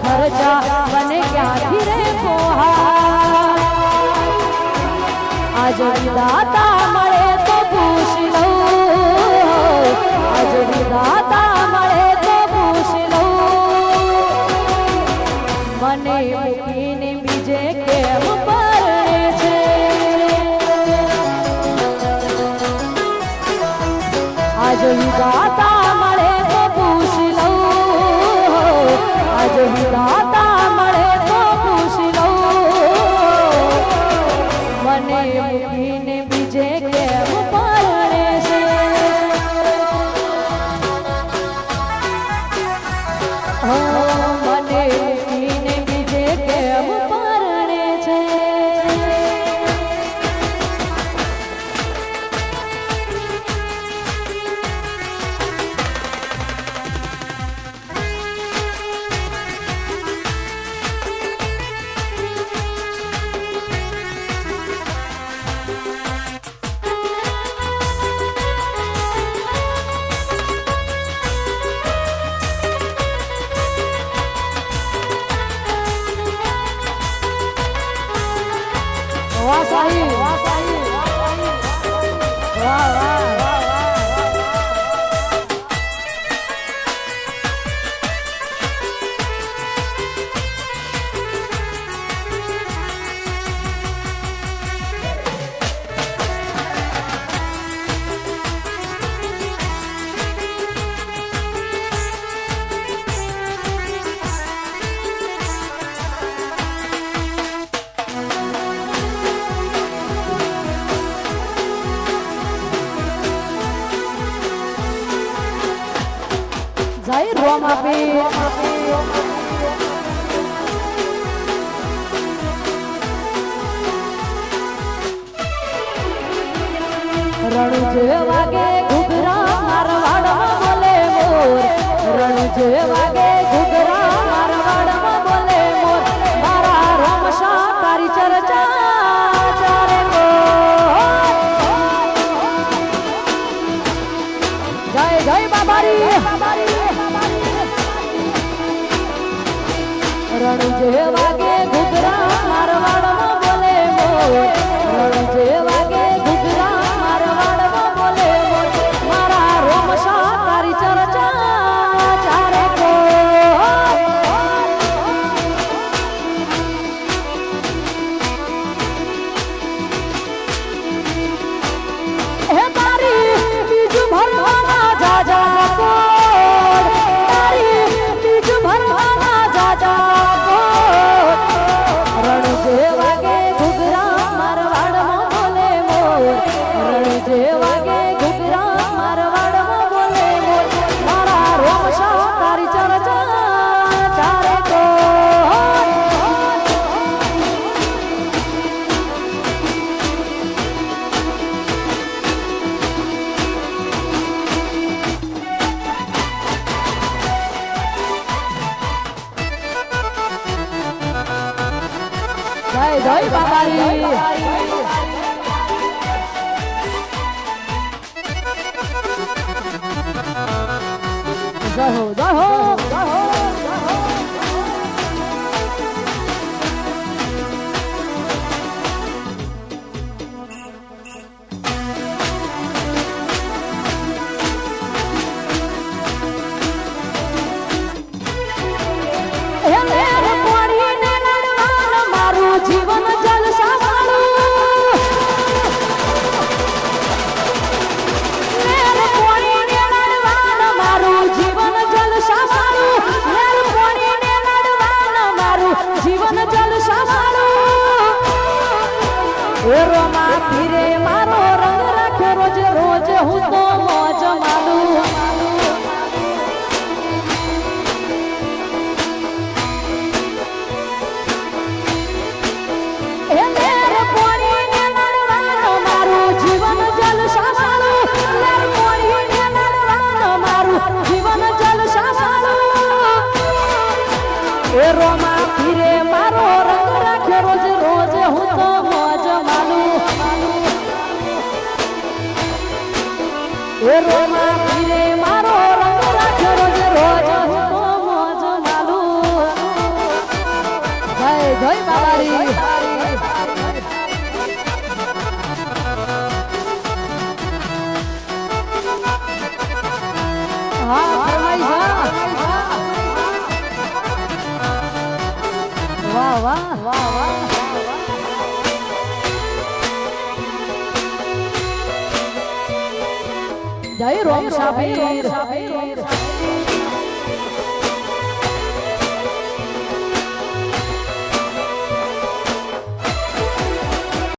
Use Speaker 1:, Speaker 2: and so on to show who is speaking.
Speaker 1: ખર્ચા ખર્ચા મને ક્યાંથી રે પોહા આજ વિદાતા મળે તો પૂછી લઉં. આજ વિદાતા મળે તો પૂછી લઉં. મને મૂકીને બીજે કેમ છે? આજ વિદાતા વાહ સાહેબ વાહ સાહેબ. ફોર્મ આપી રણુ જે વાગે ઘુઘરા જય જય બાબારી બાબારી રણ જે વાગે ઘૂઘરા મારવાડમાં બોલે મોર. જય જય બાબારી. જય હો જય હો જય હો. શમાડો મારો રંગ રાખે રોજ રોજ હું તો વાહ વાહ વાહ વાહ. જય રોમ સાબીર